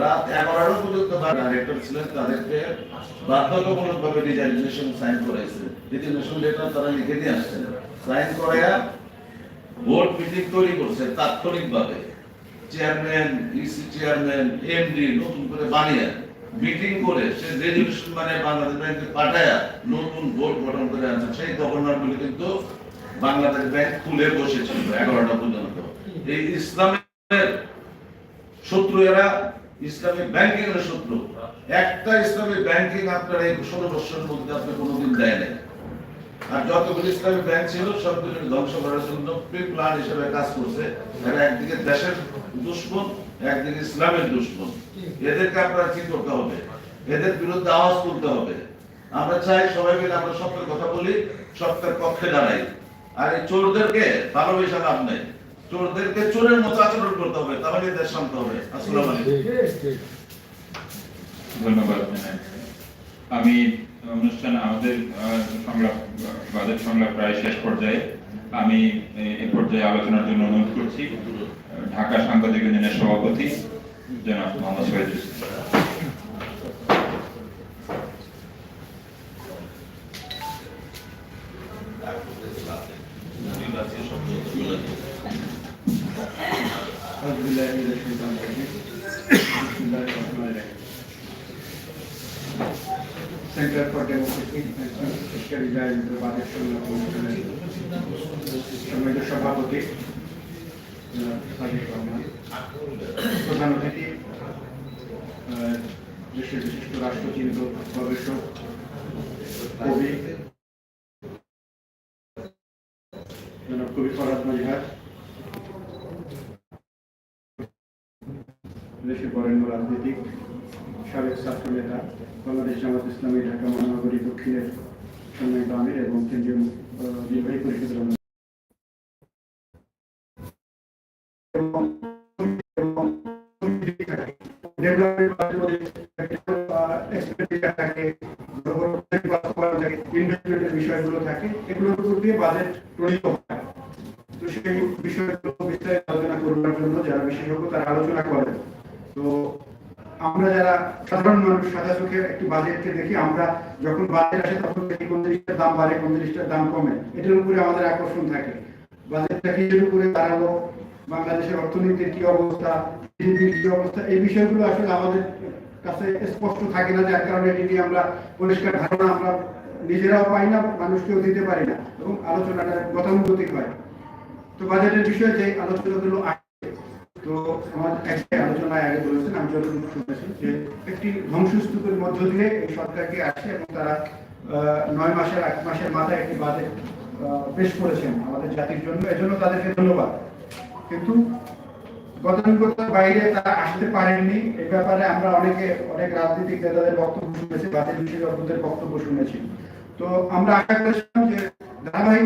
রাত এগারোটা পর্যন্ত ছিলেন, তাদেরকে বাধ্যতামূলক ভাবে রিজার্ভেশন সাইন করাইছে। রিজার্ভেশন লেটার তারা লিখে দিয়ে আসছেন সাইন করাইয়া বোর্ড মিটিং তৈরি করছে তাৎক্ষণিকভাবে। চেয়ারম্যান ইসি চেয়ারম্যান এমডি নতুন করে বানিয়ে মিটিং করে সে মানে বাংলাদেশ ব্যাংকে পাঠায়া নতুন বোর্ড গঠন করে আনছে। সেই গভর্নর গুলি কিন্তু বাংলাদেশ ব্যাংক খুলে বসেছিল এগারোটা পর্যন্ত। এই ইসলামের শত্রু এরা ইসলামিক ব্যাংকিং এর শত্রু। একটা ইসলামিক ব্যাংকিং আপনার এই ষোলো বছরের মধ্যে আপনি কোনোদিন দেয় নাই। আর যতগুলো ইসলামী ব্যাংক ছিল, সবগুলো ধ্বংস করার জন্য প্রি প্ল্যান হিসেবে কাজ করছে। এরা একদিকে দেশের দুশ্মন, একদিকে ইসলামের দুশ্মন। এদেরকে আপনারা কি করতে হবে? এদের বিরুদ্ধে আওয়াজ তুলতে হবে। আমরা চাই সবাই মিলে আমরা সত্যের কথা বলি, সত্যের পক্ষে দাঁড়াই। আর এই চোরদেরকে ভালোবেসে লাভ নেই। চোরদেরকে চোরের মতো আচরণ করতে হবে তাহলে দেশ শান্ত হবে। আসসালামু আলাইকুম। ধন্যবাদ আমি অনুষ্ঠান আমাদের সংলাপ বাজেট সংলাপ প্রায় শেষ পর্যায়ে। আমি এ- পর্যায়ে আলোচনার জন্য অনুরোধ করছি। ঢাকা সাংবাদিক ইউনিয়নের সভাপতি জনাব মোহাম্মদ শহীদ বাদের সংগ্রাম কমিশনের সম্মানিত সভাপতি প্রধান অতিথি দেশের বিশিষ্ট রাষ্ট্রচিন্তক গবেষক কবি কবি ফরাদ মজিহার দেশের বরেণ্য রাজনীতিক, সাবেক ছাত্র নেতা, বাংলাদেশ জামাত ইসলামী ঢাকা মহানগরী দক্ষিণের সম্মানিত আমির এবং কেন্দ্রীয় নির্বাহী পরিষদের বিষয়গুলো থাকে এগুলোর উপর দিয়ে বাজেট প্রণীত হয় তো সেই বিষয়গুলো বিস্তারিত আলোচনা করবার জন্য যারা বিশেষজ্ঞ, তারা আলোচনা করেন। তো আমরা যারা সাধারণ মানুষ, সাদা চোখে বাজেটকে দেখি, আমরা যখন বাজেট আসে তখন দেখি কোন জিনিসটার দাম বাড়ে কোন জিনিসটার দাম কমে। এটার উপরে আমাদের আকর্ষণ থাকে। বাজেটটা কিসের উপরে দাঁড়াল? বাংলাদেশের অর্থনীতির কি অবস্থা? কি অবস্থা? এই বিষয়গুলো আসলে আমাদের কাছে স্পষ্ট থাকে না, যার কারণে এটি আমরা পরিষ্কার ধারণা আমরা নিজেরাও পাই না, মানুষকেও দিতে পারি না, এবং আলোচনাটা গতানুগতিক হয়। তো বাজেটের বিষয়ে যে আলোচনাগুলো তো আমার আলোচনায় আগে বলেছেন, আমি শুনেছি যে একটি ধ্বংসস্তূপের মধ্য দিয়ে এই সরকারকে এবং তারা নয় মাসের মাসের মাথায় একটি বাজেট পেশ করেছেন আমাদের জাতির জন্য। এজন্য তাদেরকে ধন্যবাদ। কিন্তু গতানুগতার বাইরে তারা আসতে পারেননি। এ ব্যাপারে আমরা অনেকে, অনেক রাজনৈতিক নেতাদের বক্তব্য শুনেছি বাজেট বিশেষজ্ঞদের বক্তব্য শুনেছি। তো আমরা আশা করেছিলাম যে ধারাবাহিক